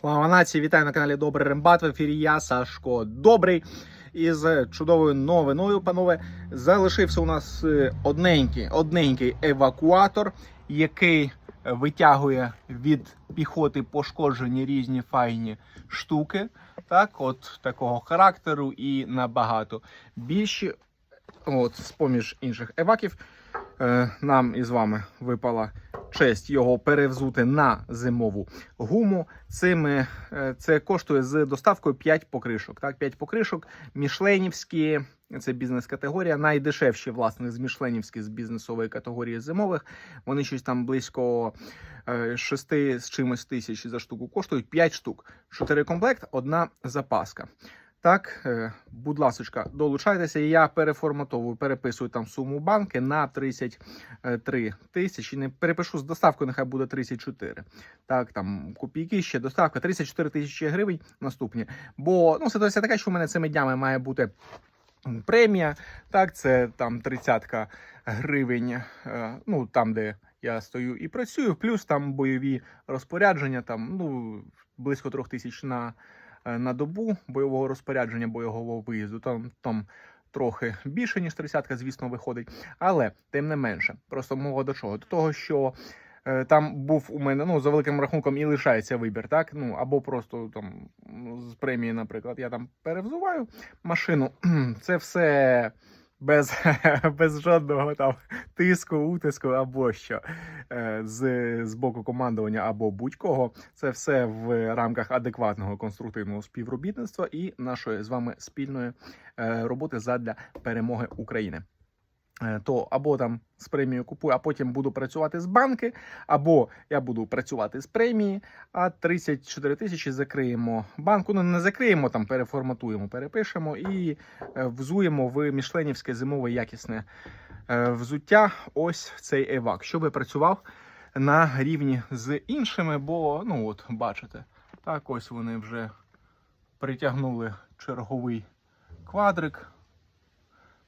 Слава нації! Вітаю на каналі Добрий Рембат. В ефірі я Сашко Добрий. Із чудовою новиною, панове, залишився у нас е, одненький, одненький евакуатор, який витягує від піхоти пошкоджені різні файні штуки. Так, от такого характеру і набагато більші. От, з-поміж інших еваків, нам із вами випала честь його перевзути на зимову гуму. Цими, е, це коштує з доставкою 5 покришок. Так, 5 покришок, мішленівські, це бізнес-категорія. Найдешевші, власне, з мішленівські з бізнесової категорії зимових. Вони щось там близько 6 з чимось тисяч за штуку коштують 5 штук. 4 комплект, одна запаска. Так, е, будь ласочка, долучайтеся. Я переформатовую, переписую там суму банки на 33 тисячі. Не перепишу з доставкою, нехай буде 34. Так, там копійки ще доставка 34 тисячі гривень наступні. Бо ну ситуація така, що в мене цими днями має бути. Премія, так, це там 30 гривень, е, ну там, де я стою і працюю, плюс там бойові розпорядження, там ну близько трьох тисяч на на добу бойового розпорядження, бойового виїзду. Там там трохи більше, ніж тридцятка, звісно, виходить. Але тим не менше, просто мова до чого? До того, що е, там був у мене ну за великим рахунком і лишається вибір, так? Ну або просто там з премії, наприклад, я там перевзуваю машину. Це все. Без без жодного там тиску, утиску або що е, з, з боку командування або будь-кого. Це все в рамках адекватного конструктивного співробітництва і нашої з вами спільної е, роботи задля перемоги України. Е, То або там з премією купую, а потім буду працювати з банки, або я буду працювати з премії, а 34 тисячі закриємо банку. Ну не закриємо там, переформатуємо, перепишемо і е, взуємо в мішленівське зимове якісне е, взуття. Ось цей евак, щоб працював на рівні з іншими, бо ну от бачите, так ось вони вже притягнули черговий квадрик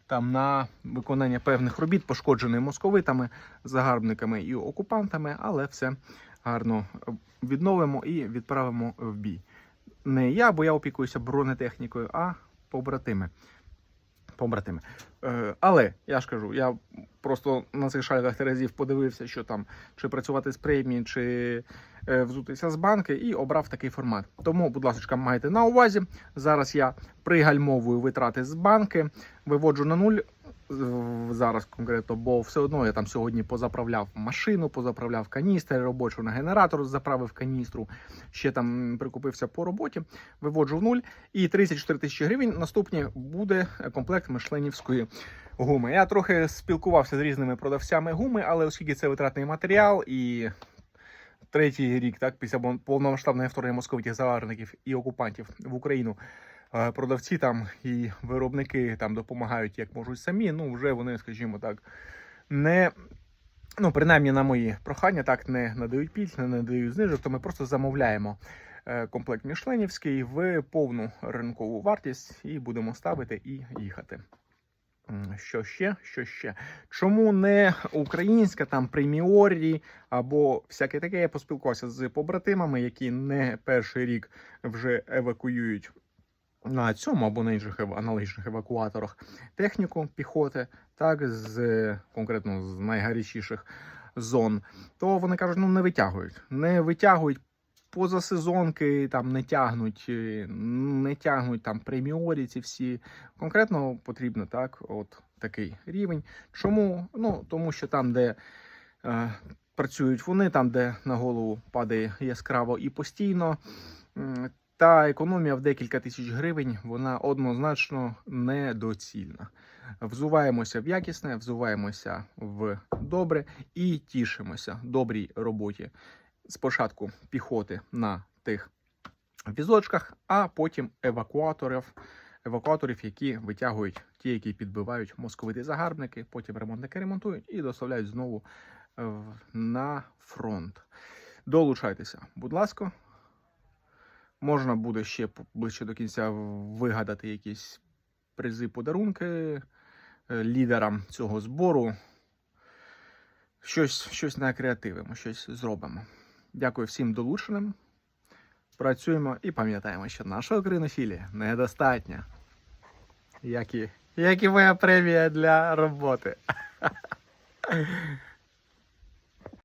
там на виконання певних робіт, пошкоджений московитами, загарбниками і окупантами, але все гарно відновимо і відправимо в бій. Не я, бо я опікуюся бронетехнікою, а побратими. Побратими. Е, але я ж кажу, я просто на цих шальках Терезів подивився, що там чи працювати з премії, чи е, взутися з банки, і обрав такий формат. Тому, будь ласка, майте на увазі. Зараз я пригальмовую витрати з банки, виводжу на нуль. Зараз конкретно, бо все одно я там сьогодні позаправляв машину, позаправляв каністри робочу на генератор, заправив каністру, ще там прикупився по роботі, виводжу в нуль. І 34 тисячі гривень наступні буде комплект мишленівської гуми. Я трохи спілкувався з різними продавцями гуми, але оскільки це витратний матеріал і третій рік, так, після повномасштабного вторгнення московитів загарбників і окупантів в Україну. Продавці там і виробники там допомагають як можуть самі. Ну вже вони, скажімо так, не ну принаймні на мої прохання так не надають пільг, не надають знижок. То ми просто замовляємо е, комплект мішленівський в повну ринкову вартість і будемо ставити і їхати. Що ще? Що ще? Чому не українська там преміорі або всяке таке? Я поспілкувався з побратимами, які не перший рік вже евакуюють на цьому або на інших аналогічних евакуаторах техніку піхоти, так з конкретно з найгарячіших зон. То вони кажуть, ну не витягують, не витягують. Поза сезонки там не тягнуть, е, не тягнуть там преміорі ці всі. Конкретно потрібно так, от такий рівень. Чому? Ну тому що там, де е, працюють вони, там, де на голову падає яскраво і постійно. Та економія в декілька тисяч гривень вона однозначно недоцільна. Взуваємося в якісне, взуваємося в добре і тішимося добрій роботі. Спочатку піхоти на тих візочках, а потім евакуаторів, евакуаторів, які витягують ті, які підбивають московити загарбники, потім ремонтники ремонтують і доставляють знову е, на фронт. Долучайтеся, будь ласка. Можна буде ще ближче до кінця вигадати якісь призи, подарунки е, лідерам цього збору. Щось, щось накреативимо, щось зробимо. Дякую всім долученим. працюємо і пам'ятаємо, що наша українофілія недостатня. Як і, як і моя премія для роботи.